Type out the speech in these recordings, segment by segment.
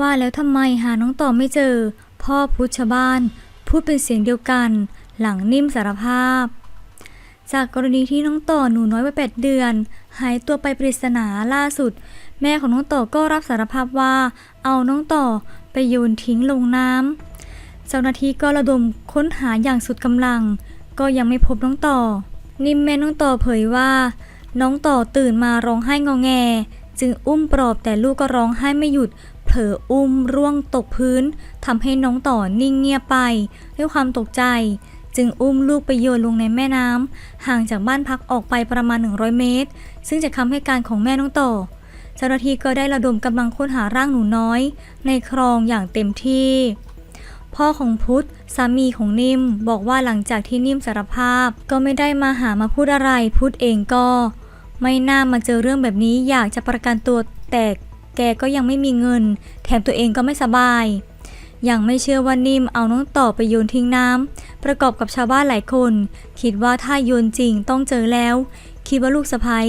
ว่าแล้วทำไมหาน้องต่อไม่เจอ พ่อพุทธชบ้าน พูดเป็นเสียงเดียวกัน หลังนิ่มสารภาพ จากกรณีที่น้องต่อหนูน้อยวัยแปดเดือน หายตัวไปปริศนาล่าสุด แม่ของน้องต่อก็รับสารภาพว่า เอาน้องต่อไปโยนทิ้งลงน้ำเจ้าหน้าที่ก็ระดมค้นหาอย่างสุดกำลัง ก็ยังไม่พบน้องต่อ นิ่มแม่น้องต่อเผยว่า น้องต่อตื่นมาร้องไห้งอแง จึงอุ้มปลอบแต่ลูกก็ร้องไห้ไม่หยุด เผลออุ้มร่วงตกพื้นทำให้น้องต่อนิ่งเงียบไป ด้วยความตกใจ จึงอุ้มลูกไปโยนลงในแม่น้ำห่างจากบ้านพักออกไปประมาณ 100 เมตร ซึ่งจากคำให้การของแม่น้องต่อเจ้าหน้าที่ก็ได้ระดมกำลังค้นหาร่างหนูน้อย ในคลองอย่างเต็มที่ พ่อของพุทธสามีของนิ่มบอกว่าหลังจากที่นิ่มสารภาพก็ไม่ได้มาหามาพูดอะไร พุทธเองก็ ไม่น่ามาเจอเรื่องแบบนี้อยากจะประกันตัวแต่ แกก็ยังไม่มีเงิน แถมตัวเองก็ไม่สบาย ยังไม่เชื่อว่านิ่มเอาน้องต่อไปโยนทิ้งน้ำประกอบกับชาวบ้านหลายคน คิดว่าถ้าโยนจริงต้องเจอแล้ว คิดว่าลูกสะพ้ย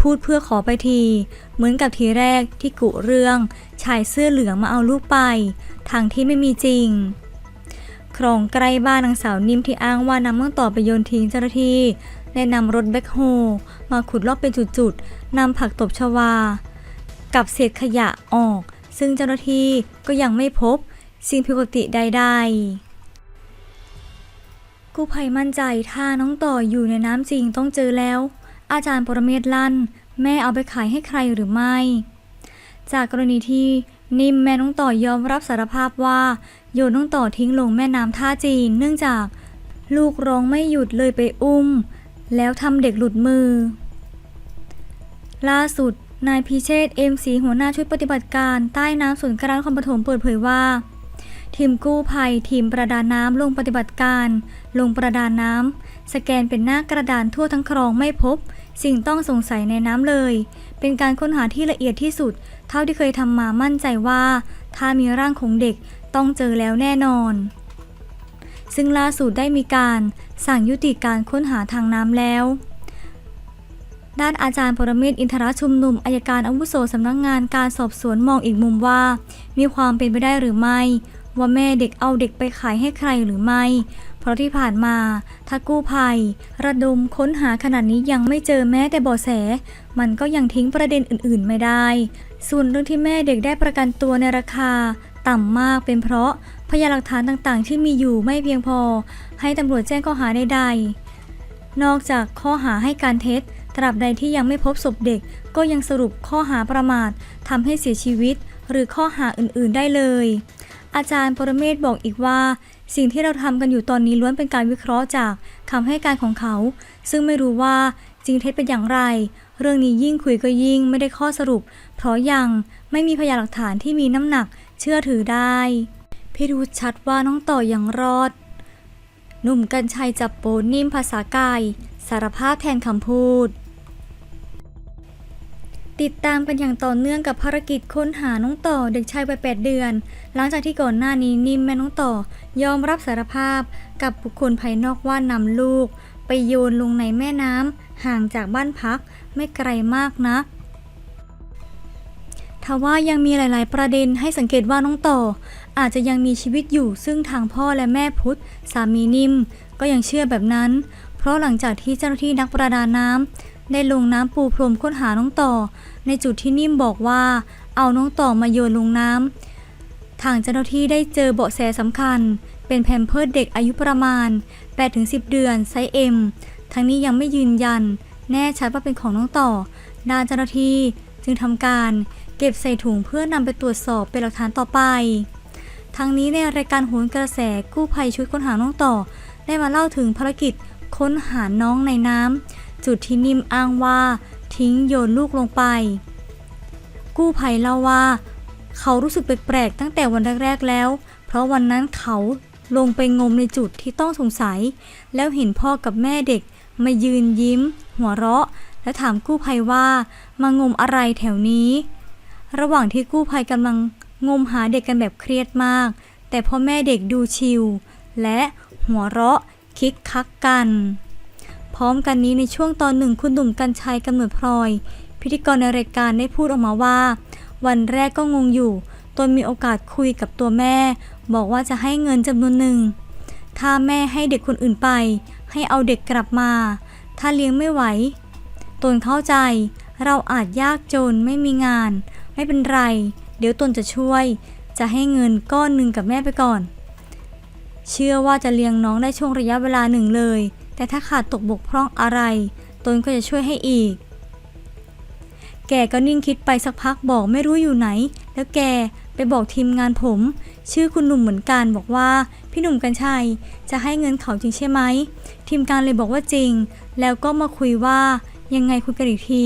พูดเพื่อขอไปที เหมือนกับทีแรกที่กุเรื่องชายเสื้อเหลืองมาเอาลูกไปทางที่ไม่มีจริงคลองใกล้บ้านนางสาวนิ่มที่อ้างว่านำน้องต่อไปโยนทิ้งเจ้าหน้าที่ได้นำรถแบ็คโฮมาขุดลอกเป็นจุดๆนำผักตบชวา กับเศษขยะออก ซึ่งเจ้าหน้าที่ก็ยังไม่พบสิ่งผิดปกติใดๆกู้ภัยมั่นใจถ้าน้องต่ออยู่ในน้ำจริงต้องเจอแล้ว อาจารย์ปรเมศลั่น แม่เอาไปขายให้ใครหรือไม่ จากกรณีที่นิ่มแม่น้องต่อยอมรับสารภาพว่าโยนน้องต่อทิ้งลงแม่น้ำท่าจีน เนื่องจากลูกร้องไม่หยุดเลยไปอุ้ม แล้วทำเด็กหลุดมือ ล่าสุด นายพิเชษเอ็มสีหัวหน้าชุดปฏิบัติการใต้น้ำส่วนกลางนครปฐมเปิดเผยว่าทีมกู้ภัย ทีมประดาน้ำลงปฏิบัติการ ลงประดาน้ำสแกนเป็นหน้ากระดานทั่วทั้งคลองไม่พบ สิ่งต้องสงสัยในน้ำเลย เป็นการค้นหาที่ละเอียดที่สุด เท่าที่เคยทำมามั่นใจว่า ถ้ามีร่างของเด็กต้องเจอแล้วแน่นอน ซึ่งล่าสุดได้มีการสั่งยุติการค้นหาทางน้ำแล้ว ด้านอาจารย์ปรเมศอินทรชุมนุมอายการอาวุโสสำนักงงานการสอบสวนมองอีกมุมว่า มีความเป็นไปได้หรือไม่ ว่าแม่เด็กเอาเด็กไปขายให้ใครหรือไม่ เพราะที่ผ่านมาถ้ากู้ภัย ระดมค้นหาขนาดนี้ยังไม่เจอแม้แต่เบาะแส มันก็ยังทิ้งประเด็นอื่น ๆ ไม่ได้ ส่วนเรื่องที่แม่เด็กได้ประกันตัวในราคา ต่ำมากเป็นเพราะพยานหลักฐานต่างๆ ที่มีอยู่ไม่เพียงพอ ให้ตำรวจแจ้งข้อหาใดๆนอกจากข้อหาให้การเท็จ ตราบใดที่ยังไม่พบศพเด็ก ก็ยังสรุปข้อหาประมาททำให้เสียชีวิต หรือข้อหาอื่นๆได้เลย อาจารย์ปรเมศบอกอีกว่า สิ่งที่เราทำกันอยู่ตอนนี้ล้วนเป็นการวิเคราะห์จากคำให้การของเขา ซึ่งไม่รู้ว่าจริงเท็จเป็นอย่างไร เรื่องนี้ยิ่งคุยก็ยิ่งไม่ได้ข้อสรุป เพราะยังไม่มีพยานหลักฐานที่มีน้ำหนักเชื่อถือได้พี่รู้ชัดว่าน้องต่อยังรอด หนุ่มกัญชัยจับโปนิ่มภาษากายสารภาพแทนคำพูด ติดตามกันอย่างต่อเนื่องกับภารกิจค้นหาน้องต่อเด็กชายวัย8เดือน หลังจากที่ก่อนหน้านี้นิมแม่น้องต่อยอมรับสารภาพกับบุคคลภายนอกว่านำลูก ไปโยนลงในแม่น้ำห่างจากบ้านพักไม่ไกลมากนักทว่ายังมีหลาย ๆ ประเด็นให้สังเกตว่าน้องต่อ อาจจะยังมีชีวิตอยู่ซึ่งทางพ่อและแม่พุทธสามีนิม ก็ยังเชื่อแบบนั้น เพราะหลังจากที่เจ้าหน้าที่นักประดาน้ำ ได้ลงน้ำปูพรมค้นหาน้องต่อ ในจุดที่นิ่มบอกว่า เอาน้องต่อมาโยนลงน้ำทางเจ้าหน้าที่ได้เจอเบาะแสสำคัญ เป็นแพมเพิร์ดเด็กอายุประมาณ 8-10 เดือนไซส์ M ทั้งนี้ยังไม่ยืนยัน แน่ชัดว่าเป็นของน้องต่อ ด้านเจ้าหน้าที่จึงทำการเก็บใส่ถุงเพื่อนำไปตรวจสอบเป็นหลักฐานต่อไป ทั้งนี้ในรายการโหนกระแสกู้ภัยชุดค้นหาน้องต่อ ได้มาเล่าถึงภารกิจค้นหาน้องในน้ำ จุดที่นิ่มอ้างว่า ทิ้งโยนลูกลงไป กู้ภัยเล่าว่า เขารู้สึกแปลกๆตั้งแต่วันแรกๆแล้ว เพราะวันนั้นเขาลงไปงมในจุดที่ต้องสงสัย แล้วเห็นพ่อกับแม่เด็กมายืนยิ้ม หัวเราะ และถามกู้ภัยว่ามางมอะไรแถวนี้ ระหว่างที่กู้ภัยกำลังงมหาเด็กกันแบบเครียดมาก แต่พ่อแม่เด็กดูชิลและหัวเราะคิกคักกัน พร้อมกันนี้ในช่วงตอนหนึ่งคุณหนุ่มกัญชัยกำเนิดพลอย พิธีกรในรายการได้พูดออกมาว่า วันแรกก็งงอยู่ตนมีโอกาสคุยกับตัวแม่ บอกว่าจะให้เงินจำนวนหนึ่ง ถ้าแม่ให้เด็กคนอื่นไป ให้เอาเด็กกลับมา ถ้าเลี้ยงไม่ไหว ตนเข้าใจ เราอาจยากจนไม่มีงาน ไม่เป็นไร เดี๋ยวตนจะช่วย จะให้เงินก้อนหนึ่งกับแม่ไปก่อน เชื่อว่าจะเลี้ยงน้องได้ช่วงระยะเวลาหนึ่งเลย แต่ถ้าขาดตกบกพร่องอะไร ตนก็จะช่วยให้อีก แกก็นิ่งคิดไปสักพักบอกไม่รู้อยู่ไหน แล้วแกไปบอกทีมงานผม ชื่อคุณหนุ่มเหมือนกันบอกว่าพี่หนุ่มกัญชัยจะให้เงินเขาจริงใช่ไหม ทีมงานเลยบอกว่าจริง แล้วก็มาคุยว่ายังไงคุยกันอีกที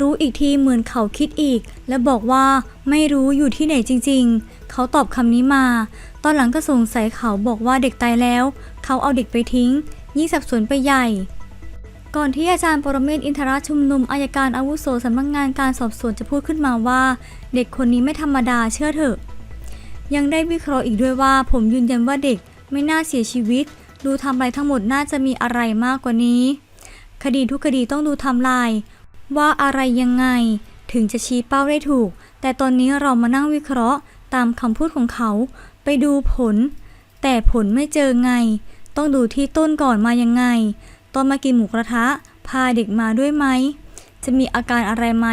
รู้อีกทีเหมือนเขาคิดอีก และบอกว่าไม่รู้อยู่ที่ไหนจริง ๆ เขาตอบคำนี้มา ตอนหลังก็สงสัยเขาบอกว่าเด็กตายแล้ว เขาเอาเด็กไปทิ้ง ยิ่งสับสนไปใหญ่ ก่อนที่อาจารย์ปรเมศอินทรชุมนุมอายการอาวุโสสำนักงานการสอบสวนจะพูดขึ้นมาว่า เด็กคนนี้ไม่ธรรมดาเชื่อเถอะ ยังได้วิเคราะห์อีกด้วยว่า ผมยืนยันว่าเด็กไม่น่าเสียชีวิต ดูทำลายทั้งหมดน่าจะมีอะไรมากกว่านี้ คดีทุกคดีต้องดูทำลาย ว่าอะไรยังไง ถึงจะชี้เป้าได้ถูก แต่ตอนนี้เรามานั่งวิเคราะห์ตามคำพูดของเขา ไปดูผล แต่ผลไม่เจอไง ต้องดูที่ต้นก่อนมายังไง ตอนมากินหมูกระทะ พาเด็กมาด้วยไหม จะมีอาการอะไรไหม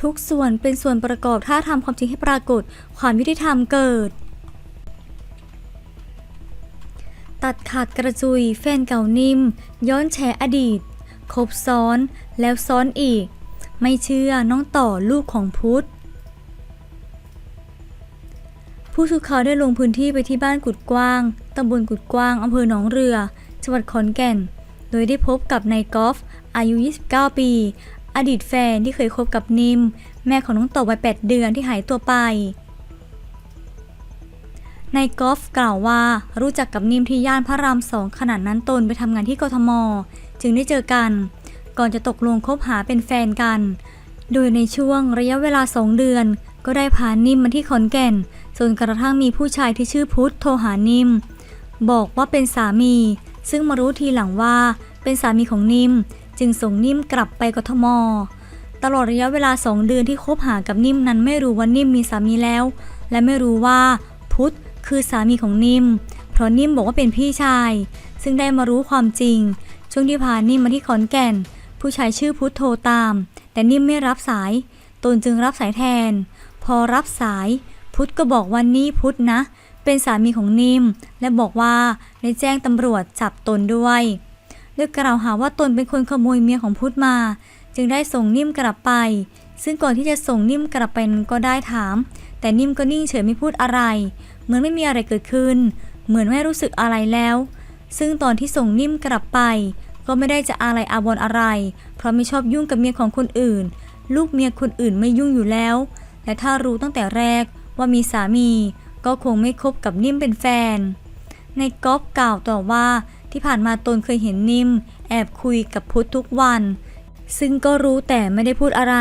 ทุกส่วนเป็นส่วนประกอบถ้าทำความจริงให้ปรากฏ ความยุติธรรมเกิด ตัดขาดกระจุย แฟนเก่านิ่ม ย้อนแฉอดีต คบซ้อนแล้วซ้อนอีก ไม่เชื่อน้องต่อลูกของพุทธผู้สื่อข่าวได้ลงพื้นที่ไปที่บ้านกุดกว้างำบลกุดกว้างอำเภอหนองเรือ จังหวัดขอนแก่น โดยได้พบกับนายกอล์ฟอายุ 29 ปี อดีตแฟนที่เคยคบกับนิม แม่ของน้องต่อวัย 8 เดือนที่หายตัวไปนายกอล์ฟกล่าวว่ารู้จักกับนิมที่ย่านพระรามสองขณะนั้นตนไปทำงานที่กทม จึงได้เจอกัน ก่อนจะตกลงคบหาเป็นแฟนกัน โดยในช่วงระยะเวลาสองเดือน ก็ได้พานิมมาที่ขอนแก่นจนกระทั่งมีผู้ชายที่ชื่อพุทธโทรหานิม บอกว่าเป็นสามี ซึ่งมารู้ทีหลังว่าเป็นสามีของนิ่ม จึงส่งนิ่มกลับไปกทม ตลอดระยะเวลาสองเดือนที่คบหากับนิ่มนั้นไม่รู้ว่านิ่มมีสามีแล้ว และไม่รู้ว่าพุทธคือสามีของนิ่ม เพราะนิ่มบอกว่าเป็นพี่ชาย ซึ่งได้มารู้ความจริง ช่วงที่พานิ่มมาที่ขอนแก่น ผู้ชายชื่อพุทธโทรตาม แต่นิ่มไม่รับสาย ตนจึงรับสายแทน พอรับสาย พุทธก็บอกว่านี่พุทธนะ เป็นสามีของนิมและบอกว่าได้แจ้งตำรวจจับตนด้วยด้วยกล่าวหาว่าตนเป็นคนขโมยเมียของพุทธมา จึงได้ส่งนิ่มกลับไป ซึ่งก่อนที่จะส่งนิ่มกลับไปก็ได้ถาม แต่นิ่มก็นิ่งเฉยไม่พูดอะไร เหมือนไม่มีอะไรเกิดขึ้น เหมือนไม่รู้สึกอะไรแล้ว ซึ่งตอนที่ส่งนิ่มกลับไป ก็ไม่ได้จะอะไรอาวรณ์อะไร เพราะไม่ชอบยุ่งกับเมียของคนอื่น ลูกเมียคนอื่นไม่ยุ่งอยู่แล้ว และถ้ารู้ตั้งแต่แรกว่ามีสามี ก็คงไม่คบกับนิ่มเป็นแฟน ในก๊อฟกล่าวต่อว่าที่ผ่านมาตนเคยเห็นนิ่ม แอบคุยกับพุทธทุกวัน ซึ่งก็รู้แต่ไม่ได้พูดอะไร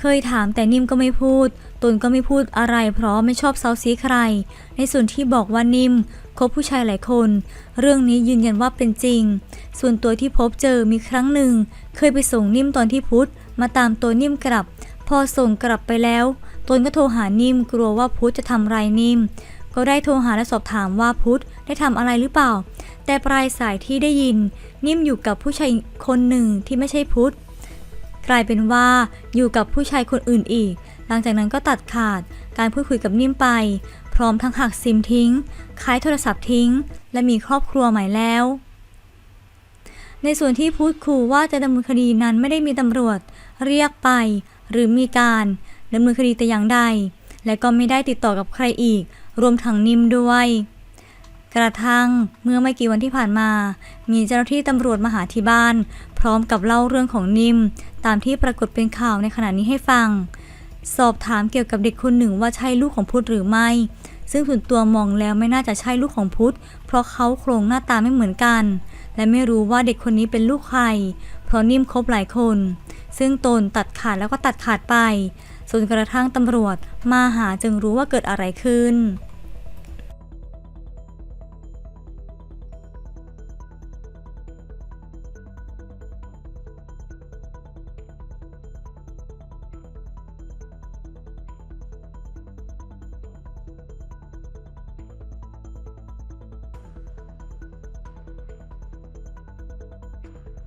เคยถามแต่นิ่มก็ไม่พูด ตนก็ไม่พูดอะไร เพราะไม่ชอบเซาซีใคร ในส่วนที่บอกว่านิ่มคบผู้ชายหลายคน เรื่องนี้ยืนยันว่าเป็นจริง ส่วนตัวที่พบเจอมีครั้งหนึ่ง เคยไปส่งนิ่มตอนที่พุทธมาตามตัวนิ่มกลับ พอส่งกลับไปแล้ว ตนก็โทรหานิ่มกลัวว่าพุทธจะทำไรนิ่ม ก็ได้โทรหาและสอบถามว่าพุทธได้ทำอะไรหรือเปล่า แต่ปลายสายที่ได้ยิน นิ่มอยู่กับผู้ชายคนหนึ่งที่ไม่ใช่พุทธกลายเป็นว่าอยู่กับผู้ชายคนอื่นอีก หลังจากนั้นก็ตัดขาดการพูดคุยกับนิ่มไป พร้อมทั้งหักซิมทิ้ง ขายโทรศัพท์ทิ้ง และมีครอบครัวใหม่แล้ว ในส่วนที่พูดขู่ว่าจะดำเนินคดีนั้นไม่ได้มีตำรวจ เรียกไป หรือมีการ ดำเนินคดีแต่อย่างใด และก็ไม่ได้ติดต่อกับใครอีก รวมทั้งนิ่มด้วย กระทั่งเมื่อไม่กี่วันที่ผ่านมา มีเจ้าหน้าที่ตำรวจมาหาที่บ้าน พร้อมกับเล่าเรื่องของนิมตามที่ปรากฏเป็นข่าวในขณะนี้ให้ฟัง สอบถามเกี่ยวกับเด็กคนหนึ่งว่าใช่ลูกของพุทธหรือไม่ ซึ่งส่วนตัวมองแล้วไม่น่าจะใช่ลูกของพุทธ เพราะเขาโครงหน้าตาไม่เหมือนกัน และไม่รู้ว่าเด็กคนนี้เป็นลูกใคร เพราะนิ่มคบหลายคนซึ่งตนตัดขาดแล้วก็ตัดขาดไป จนกระทั่งตำรวจมาหาจึงรู้ว่าเกิดอะไรขึ้น